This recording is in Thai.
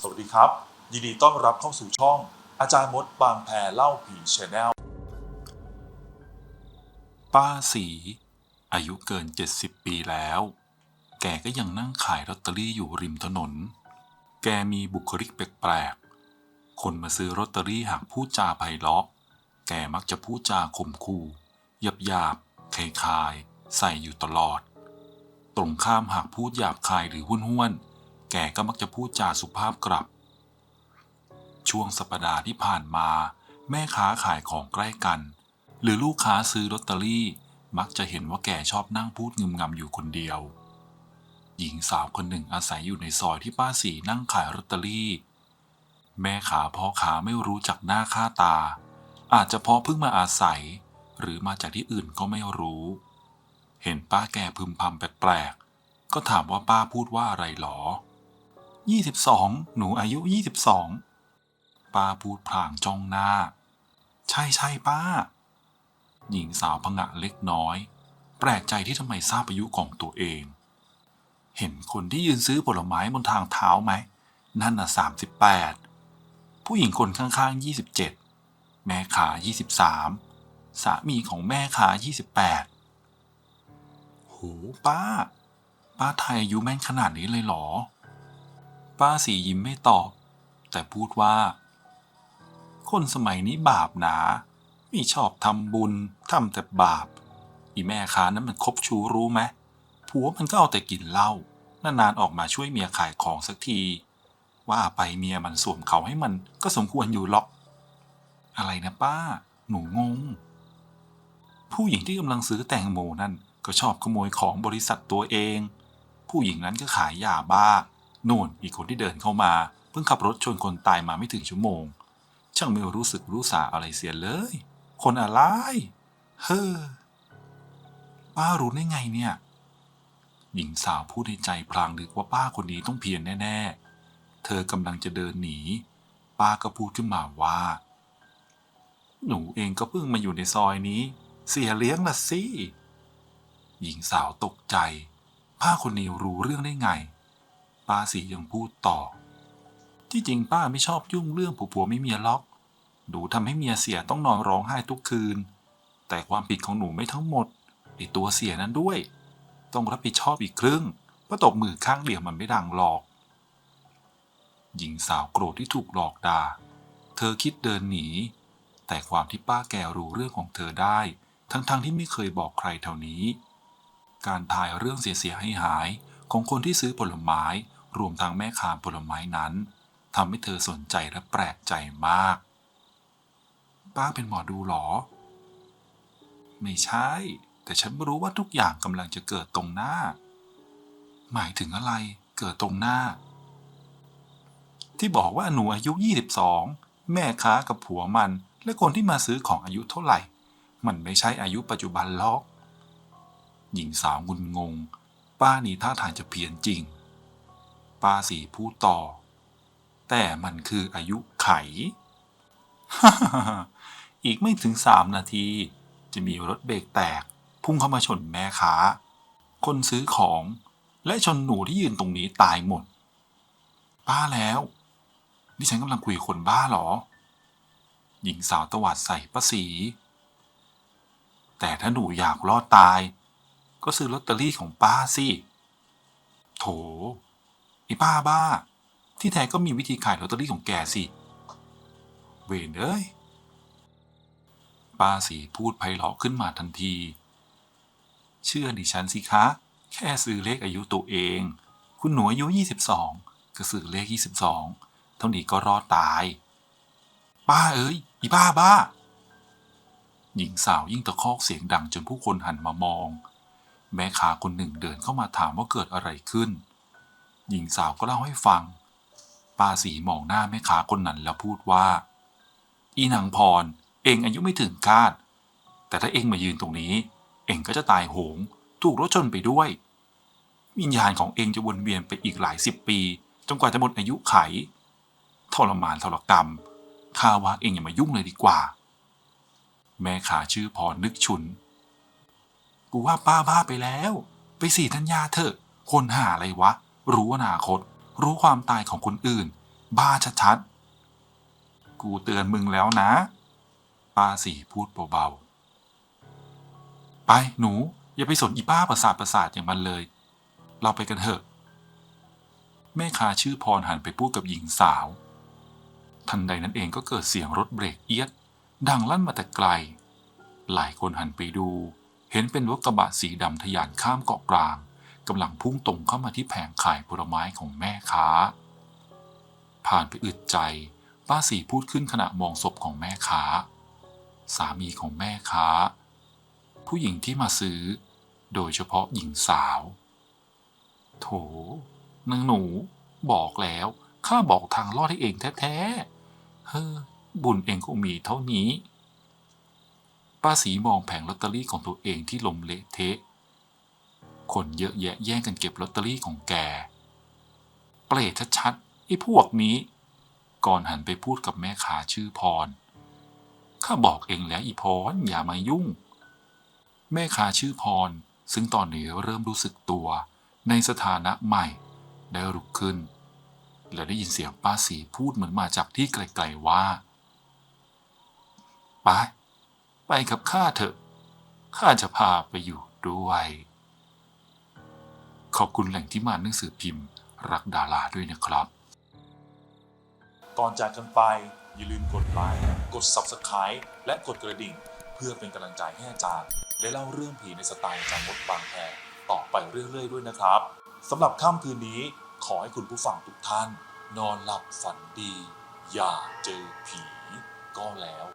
สวัสดีครับ ยินดีต้อนรับเข้าสู่ช่อง อาจารย์มดบางแพรเล่าผีชแนลป้าสีอายุเกิน 70 ปีแล้ว แกก็ยังนั่งขายลอตเตอรี่อยู่ริมถนน แกมีบุคลิกแปลกๆ คนมาซื้อลอตเตอรี่หากพูดจาไพเราะ แกมักจะพูดจาข่มขู่หยาบหยาบๆคลคาย ใส่อยู่ตลอด ตรงข้ามหากพูดหยาบคายหรือห้นห้วน แกก็มักจะพูดจาสุภาพกลับ ช่วงสัปดาห์ที่ผ่านมา แม่ค้าขายของใกล้กัน หรือลูกค้าซื้อลอตเตอรี่ มักจะเห็นว่าแกชอบนั่งพูดงึมงำอยู่คนเดียว หญิงสาวคนหนึ่งอาศัยอยู่ในซอยที่ป้าสีนั่งขายลอตเตอรี่ แม่ขาพ่อขาไม่รู้จักหน้าค่าตา อาจจะเพราะเพิ่งมาอาศัย หรือมาจากที่อื่นก็ไม่รู้ เห็นป้าแกพึมพำแปลกๆก็ถามว่าป้าพูดว่าอะไรหรอ 22 หนูอายุ 22 ป้าพูดพลางจ้องหน้า ใช่ใช่ป้า หญิงสาวพงะเล็กน้อย แปลกใจที่ทำไมทราบอายุของตัวเอง เห็นคนที่ยืนซื้อผลไม้บนทางเท้าไหม นั่นน่ะ 38 ผู้หญิงคนข้างๆ 27 แม่ขา 23 สามีของแม่ขา 28 โหป้า ป้าไทยอายุแม่นขนาดนี้เลยเหรอ ป้าสียิ้มไม่ตอบ แต่พูดว่า คนสมัยนี้บาปหนาไม่ชอบทำบุญทำแต่บาป อีแม่ค้านั้นมันคบชู้รู้ไหมผัวมันก็เอาแต่กินเหล้านานๆออกมาช่วยเมียขายของสักที ว่าไปเมียมันสวมเขาให้มันก็สมควรอยู่หรอก อะไรนะป้า หนูงง ผู้หญิงที่กำลังซื้อแตงโมนั่นก็ชอบขโมยของบริษัทตัวเอง ผู้หญิงนั้นก็ขายยาบ้า น่นอีกคนที่เดินเข้ามา เพิ่งขับรถชนคนตายมาไม่ถึงชั่วโมง ช่างไม่รู้สึกรู้สาอะไรเสียเลย คนอะไร เฮ้อป้ารู้ได้ไงเนี่ย หญิงสาวพูดในใจพลางนึกว่าป้าคนนี้ต้องเพี้ยนแน่ ๆ เธอกำลังจะเดินหนี ป้าก็พูดขึ้นมาว่า หนูเองก็เพิ่งมาอยู่ในซอยนี้ เสียเลี้ยงละสิหญิงสาวตกใจ ป้าคนนี้รู้เรื่องได้ไง ป้าสียังพูดต่อ ที่จริงป้าไม่ชอบยุ่งเรื่องผัวๆไม่เมียล็อก หนูทำให้เมียเสียต้องนอนร้องไห้ทุกคืน แต่ความผิดของหนูไม่ทั้งหมดไอตัวเสียนั้นด้วย ต้องรับผิดชอบอีกครึ่งเพราะตบมือข้างเดียวมันไม่ดังหรอก หญิงสาวโกรธที่ถูกหลอกด่า เธอคิดเดินหนี แต่ความที่ป้าแกรู้เรื่องของเธอได้ ทั้งๆทที่ไม่เคยบอกใครเท่านี้ การทายเรื่องเสียๆให้หาย ของคนที่ซื้อผลไม้รวมทั้งแม่ค้าผลไม้นั้นทำให้เธอสนใจและแปลกใจมาก ป้าเป็นหมอดูหรอ ไม่ใช่ แต่ฉันรู้ว่าทุกอย่างกำลังจะเกิดตรงหน้า หมายถึงอะไรเกิดตรงหน้า ที่บอกว่าหนูอายุ 22 แม่ค้ากับผัวมัน และคนที่มาซื้อของอายุเท่าไหร่ มันไม่ใช่อายุปัจจุบันหรอก หญิงสาวงุนงง ป้านี่ท่าทางจะเพี้ยนจริง ป้าสีพูดต่อ แต่มันคืออายุไข อีกไม่ถึงสามนาที จะมีรถเบรกแตก พุ่งเข้ามาชนแม่ค้า คนซื้อของ และชนหนูที่ยืนตรงนี้ตายหมดบ้าแล้วนี่ฉันกำลังคุยคนบ้าเหรอ หญิงสาวตวาดใส่ป้าสี แต่ถ้าหนูอยากรอดตาย ก็ซื้อลอตเตอรี่ของป้าสิ โถไอ้ป้าบ้า ที่แท้ก็มีวิธีขายลอตเตอรี่ของแกสิ เวนเอ้ย ป้าสีพูดไพเราะขึ้นมาทันที เชื่อดิฉันสิคะ แค่ซื้อเลขอายุตัวเอง คุณหนูอายุ 22 ก็ซื้อเลข 22 เท่านี้ก็รอดตาย ป้าเอ้ย อีบ้าบ้าหญิงสาวยิ่งตะคอกเสียงดังจนผู้คนหันมามอง แม่ค้าคนหนึ่งเดินเข้ามาถามว่าเกิดอะไรขึ้น หญิงสาวก็เล่าให้ฟัง ป้าสีมองหน้าแม่ค้าคนนั้นแล้วพูดว่า อีนางพร เองอายุไม่ถึงคาด แต่ถ้าเองมายืนตรงนี้ เองก็จะตายโหง ถูกรถชนไปด้วย วิญญาณของเองจะวนเวียนไปอีกหลายสิบปี จนกว่าจะหมดอายุไข ทรมานทรกรรมข้าว่าเองอย่ามายุ่งเลยดีกว่า แม่ขาชื่อพรนึกฉุน กูว่าป้าบ้าไปแล้ว ไปสีธัญญาเถอะ คนหาอะไรวะ รู้อนาคต รู้ความตายของคนอื่น บ้าชัดๆ กูเตือนมึงแล้วนะ ป้าสีพูดเบาๆ ไปหนู อย่าไปสนอีป้าประสาทประสาทอย่างมันเลย เราไปกันเถอะ แม่ค้าชื่อพรหันไปพูดกับหญิงสาว ทันใดนั้นเองก็เกิดเสียงรถเบรกเอียด ดังลั่นมาแต่ไกล หลายคนหันไปดู เห็นเป็นรถกระบะสีดำทะยานข้ามเกาะกลางกำลังพุ่งตรงเข้ามาที่แผงขายผลไม้ของแม่ค้า ผ่านไปอึดใจ ป้าสีพูดขึ้นขณะมองศพของแม่ค้า สามีของแม่ค้า ผู้หญิงที่มาซื้อ โดยเฉพาะหญิงสาว โถนางหนู บอกแล้วข้าบอกทางรอดให้เองแท้ๆเฮ้อบุญเองก็มีเท่านี้ ป้าสีมองแผงลอตเตอรี่ของตัวเองที่ลมเละเทะ คนเยอะแยะแย่งกันเก็บลอตเตอรี่ของแก เปรตชัดๆไอ้พวกนี้ ก่อนหันไปพูดกับแม่ค้าชื่อพร ข้าบอกเองแล้วอีพรอย่ามายุ่ง แม่ค้าชื่อพร ซึ่งตอนนี้เริ่มรู้สึกตัว ในสถานะใหม่ ได้ลุกขึ้น และได้ยินเสียงป้าสีพูดเหมือนมาจากที่ไกลๆว่า ไป ไปกับข้าเถอะ ข้าจะพาไปอยู่ด้วย ขอบคุณแหล่งที่มาหนังสือพิมพ์ รักดาราด้วยนะครับ ก่อนจากกันไป อย่าลืมกดไลค์ กด Subscribe และกดกระดิ่ง เพื่อเป็นกำลังใจให้อาจารย์ ได้เล่าเรื่องผีในสไตล์อาจารย์มดบางแพรต่อไปเรื่อยๆด้วยนะครับสำหรับค่ำคืนนี้ขอให้คุณผู้ฟังทุกท่าน นอนหลับฝันดี อย่าเจอผีก็แล้ว